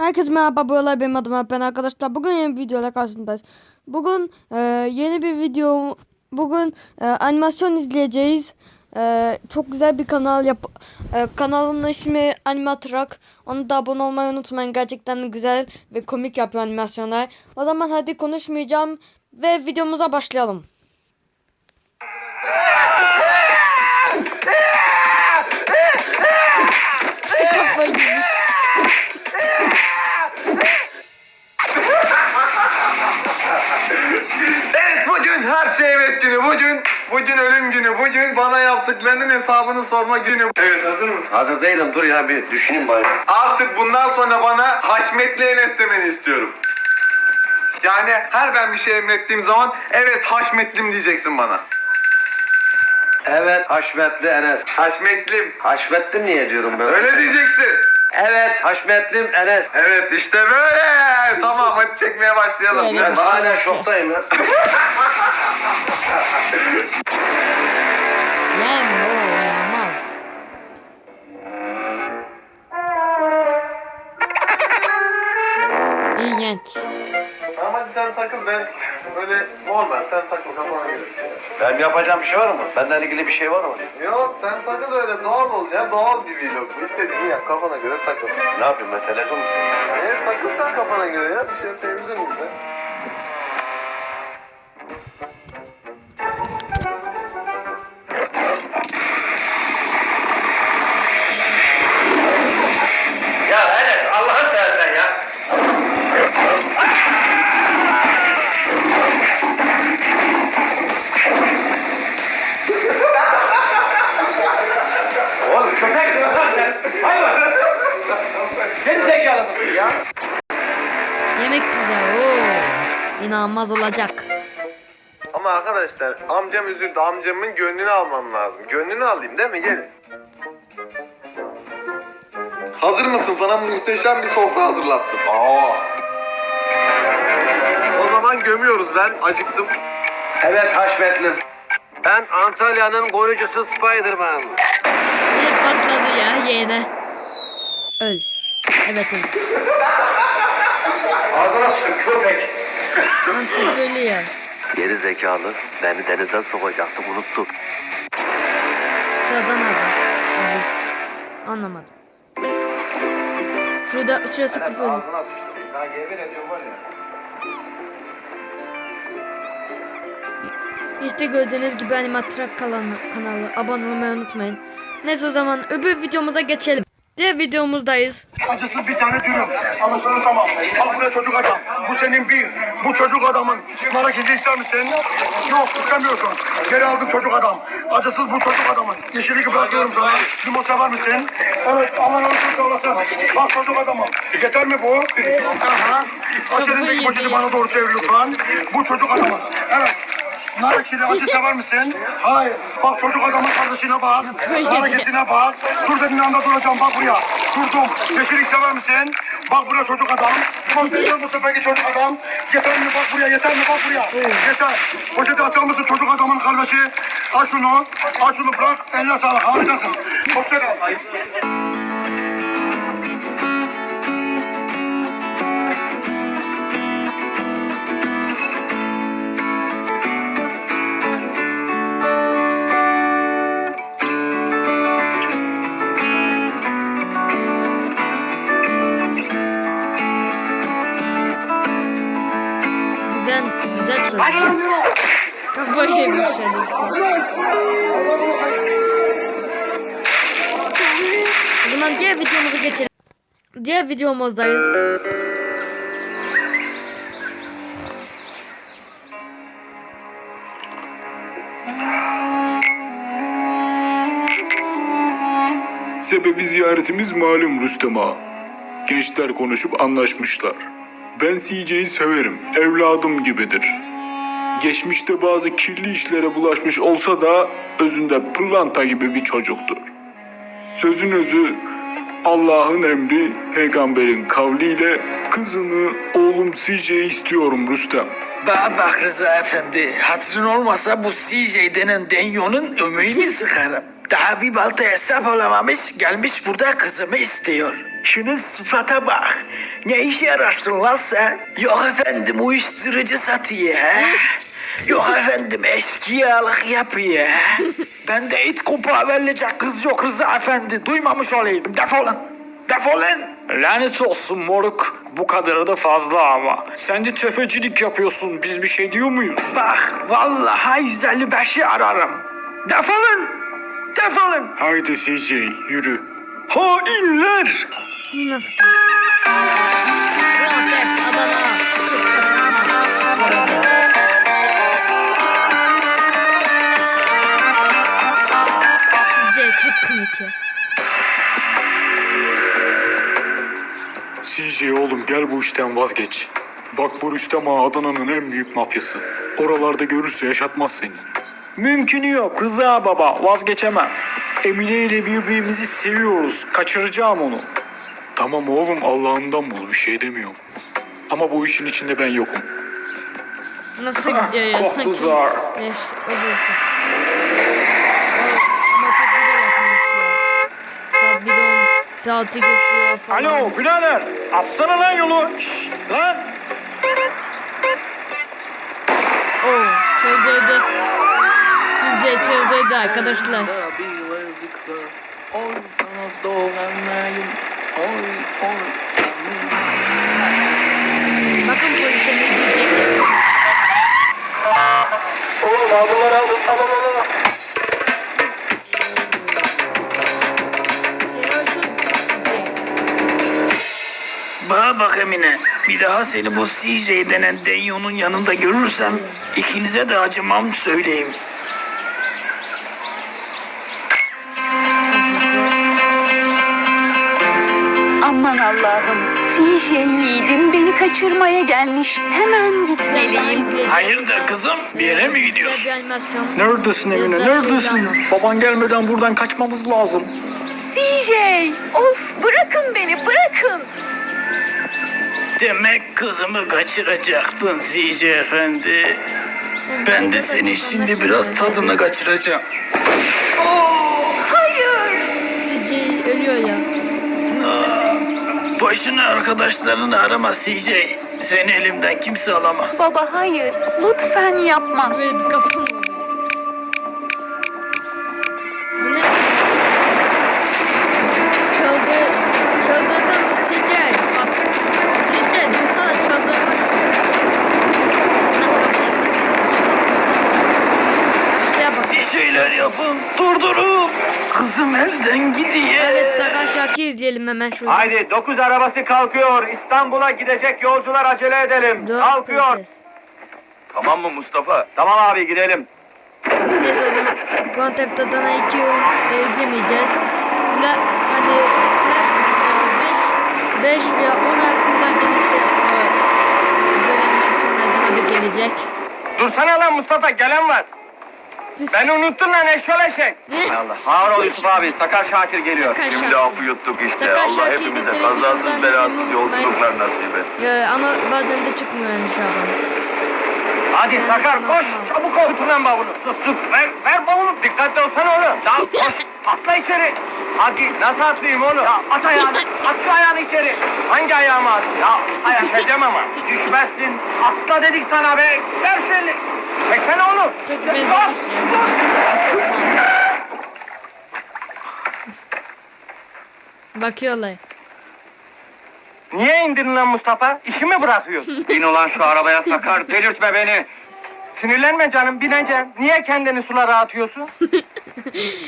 Herkese merhaba bu olay benim adım Alpen arkadaşlar. Bugün yeni bir videoyla karşınızdayız. Bugün e, yeni bir video, bugün e, animasyon izleyeceğiz. E, çok güzel bir kanal yap. E, kanalın ismi Animatrak. Onu da abone olmayı unutmayın. Gerçekten güzel ve komik yapıyor animasyonlar. O zaman hadi konuşmayacağım ve videomuza başlayalım. İşte kafayı bugün her şey evet günü. Bugün bugün ölüm günü. Bugün bana yaptıklarının hesabını sorma günü. Evet hazır mısın? Hazır değilim dur ya bir düşüneyim bari. Artık bundan sonra bana Haşmetli Enes demeni istiyorum. Yani her ben bir şey emrettiğim zaman evet Haşmetlim diyeceksin bana. Evet Haşmetli Enes. Haşmetlim. Haşmetli niye diyorum ben? Öyle diyeceksin. Evet Haşmetlim Enes. Evet işte böyle. Tamam hadi çekmeye başlayalım. Ben hala şoktayım ya. Yem o olmaz. İlginç. Tamam hadi sen takıl ben böyle normal sen takıl kafana göre. Ben yapacağım bir şey var mı? Benden ilgili bir şey var mı? Yok sen takıl öyle doğal ol ya doğal bir vlog. İstediğini yap kafana göre takıl. Ne yapayım ben televizyon mu? Evet takıl sen kafana göre ya bir şey televizyon İnanılmaz olacak. Ama arkadaşlar amcam üzüldü. Amcamın gönlünü almam lazım. Gönlünü alayım değil mi? Gelin. Hazır mısın? Sana muhteşem bir sofra hazırlattım. Aa. O zaman gömüyoruz. Ben acıktım. Evet Haşmetlim. Ben Antalya'nın golcüsü Spiderman. Ne patladı ya yeğene. Öl. Evet öl. Ağzına sıçtım köpek. Ya. Geri zekalı beni denize sokacaktı unuttu. Sazan abi. Abi. Anlamadım. Şurada şurası küfürlü. Ağzına sıçtım. Ya yemin ediyorum var ya. İşte gördüğünüz gibi Animatrak kanalı, kanalı abone olmayı unutmayın. Neyse o zaman öbür videomuza geçelim. Diğer videomuzdayız. Acısız bir tane dürüm. Anlaşıldı tamam. Bak buraya çocuk adam. Bu senin bir. Bu çocuk adamın. Merak izi ister misin? Yok istemiyorsun. Geri aldım çocuk adam. Acısız bu çocuk adamın. Yeşillik bırakıyorum sana. Limon sever misin? Evet Allah razı olsun olasın. Bak çocuk adamım. Yeter mi bu? Aha. Aç elindeki poşeti bana doğru çevir lütfen. Bu çocuk adamın. Evet. Nar ekşili acı sever misin? Hayır. Bak çocuk adamın kardeşine bak. Hareketine bak. Dur dediğin anda duracağım. Bak buraya. Durdum. Yeşillik sever misin? Bak buraya çocuk adam. Bak seviyor bu seferki çocuk adam. Yeter mi? Bak buraya. Yeter mi? Bak buraya. Yeter. Poşeti açar mısın çocuk adamın kardeşi? Aç şunu. Aç şunu bırak. Eline sağlık. Harikasın. Hoşça diğer videomuza geçelim. Diğer videomuzdayız. Sebebi ziyaretimiz malum Rüstem Ağa. Gençler konuşup anlaşmışlar. Ben CJ'yi severim, evladım gibidir. Geçmişte bazı kirli işlere bulaşmış olsa da özünde pırlanta gibi bir çocuktur. Sözün özü Allah'ın emri, peygamberin kavliyle kızını oğlum CJ'yi istiyorum Rüstem. Bana bak Rıza Efendi, hatırın olmasa bu CJ denen denyonun ömüğünü sıkarım. Daha bir balta hesap olamamış gelmiş burada kızımı istiyor. Şunun sıfata bak. Ne işe yararsın lan sen? Yok efendim uyuşturucu satıyor ha? Yok efendim eşkıyalık yapıyor ha? Ben de it kopağı verilecek kız yok Rıza efendi. Duymamış olayım. Defolun. Defolun. Lanet olsun moruk. Bu kadarı da fazla ama. Sen de tefecilik yapıyorsun. Biz bir şey diyor muyuz? Bak vallahi 155'i ararım. Defolun. Defolun. Haydi CJ yürü. Hainler. Nasıl? CJ oğlum gel bu işten vazgeç. Bak bu Rüstem Ağa Adana'nın en büyük mafyası. Oralarda görürse yaşatmaz seni. Mümkünü yok Rıza baba vazgeçemem. Emine ile birbirimizi seviyoruz. Kaçıracağım onu. Tamam oğlum Allah'ından bul bir şey demiyorum. Ama bu işin içinde ben yokum. Nasıl gidiyor ya? Koktu Sanki zar. Saati gösteriyor falan. Alo birader assana lan yolu. Şşş lan. Oo, çıldırdı. Sizce çıldırdı arkadaşlar. Oy sana dolanayım. Oy oy. Bakın polise ne diyecek. Oğlum aldılar aldım. Tamam Emine. Bir daha seni bu CJ denen Denyon'un yanında görürsem ikinize de acımam söyleyeyim. Aman Allah'ım, CJ yiğidim beni kaçırmaya gelmiş. Hemen gitmeliyim. Hayırdır kızım? Bir yere mi gidiyorsun? Neredesin Emine neredesin? Baban gelmeden buradan kaçmamız lazım. CJ, of bırakın beni, bırakın. Demek kızımı kaçıracaktın CJ efendi. Ben de seni şimdi biraz tadını kaçıracağım. Hayır. Sizce ölüyor ya. Boşuna arkadaşlarını arama CJ. Seni elimden kimse alamaz. Baba hayır, lütfen yapma. Böyle bir kafa mı şeyler yapın, durdurun. Kızım elden gidiyor. Evet Sakar Şarkı izleyelim hemen şurada. Haydi 9 arabası kalkıyor. İstanbul'a gidecek yolcular acele edelim. Dört Kalkıyor. ses. Tamam mı Mustafa? Tamam abi gidelim. Neyse o zaman Grand Theft Auto'na 2 oyun e, izlemeyeceğiz. La, hani her 5 5 veya 10 arasından gelirse e, e, böyle animasyonlar daha da gelecek. Dursana lan Mustafa gelen var. Beni unuttun lan eşyol eşek. Allah. Ağır ol Yusuf abi. Sakar Şakir geliyor. Sakar Şimdi Şakir. hapı yuttuk işte. Sakar Allah Şakir hepimize televizyondan kazasız belasız izlemeyi yolculuklar nasip etsin. E, ama bazen de çıkmıyor yani Şaban. Hadi Yani Sakar koş. tamam. Çabuk ol. Tut lan bavulu. Tut tut. Ver, ver bavulu. Dikkatli olsana oğlum. Ya koş. Atla içeri. Hadi nasıl atlayayım oğlum? Ya at ayağını. At şu ayağını içeri. Hangi ayağımı at? Ya ayakacağım ama. Düşmezsin. Atla dedik sana be. Ver şu elini. Çeksene oğlum. Çok dur. ya. Bakıyorlar. Niye indirin lan Mustafa? İşi mi bırakıyorsun? Bin ulan şu arabaya Sakar. Delirtme beni. Sinirlenme canım bineceğim. Niye kendini sulara atıyorsun?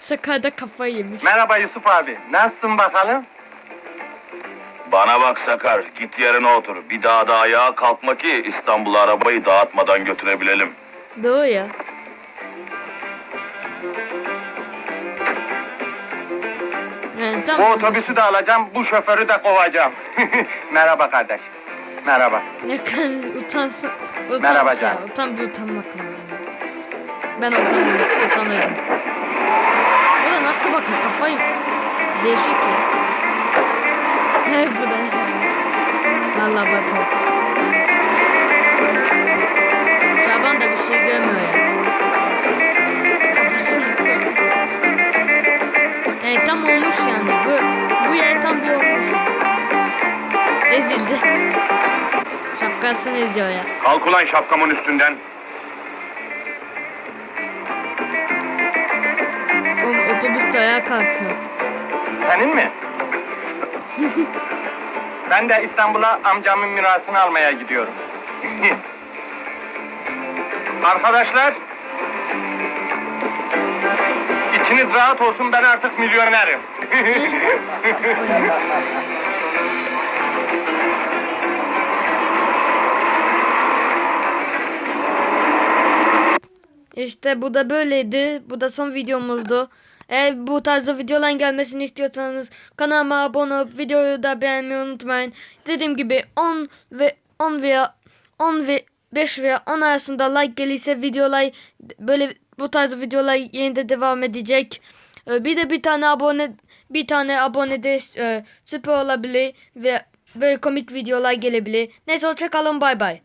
Sakar'da kafayı yemiş. Merhaba Yusuf abi. Nasılsın bakalım? Bana bak Sakar git yerine otur. Bir daha da ayağa kalkma ki İstanbul'a arabayı dağıtmadan götürebilelim. Doğru ya. Yani tam Bu otobüsü de alacağım, bu şoförü de kovacağım. Merhaba kardeş. Merhaba. Ne kadar utansın. Utanç Merhaba ya, canım. Utan bir utanmak lazım. Ben olsam öyle utanırdım. Bu da nasıl bakıyor kafayı? Değişik ya. He bu da. Valla bakıyor. Şaban da bir şey görmüyor ya. Kafasını koyuyor. olmuş yani. Bu, bu yer tam bir olmuş. Ezildi. Şapkasını eziyor ya. Kalk ulan şapkamın üstünden. Oğlum otobüs de ayağa kalkıyor. Senin mi? ben de İstanbul'a amcamın mirasını almaya gidiyorum. Arkadaşlar, içiniz rahat olsun ben artık milyonerim. İşte bu da böyleydi. Bu da son videomuzdu. Eğer bu tarzda videoların gelmesini istiyorsanız kanalıma abone olup videoyu da beğenmeyi unutmayın. Dediğim gibi 10 ve 10 veya 10 ve 5 veya 10 arasında like gelirse videolar böyle bu tarz videolar yine de devam edecek. Ee, Bir de bir tane abone bir tane abone de e, süper olabilir ve böyle komik videolar gelebilir. Neyse hoşçakalın bay bay.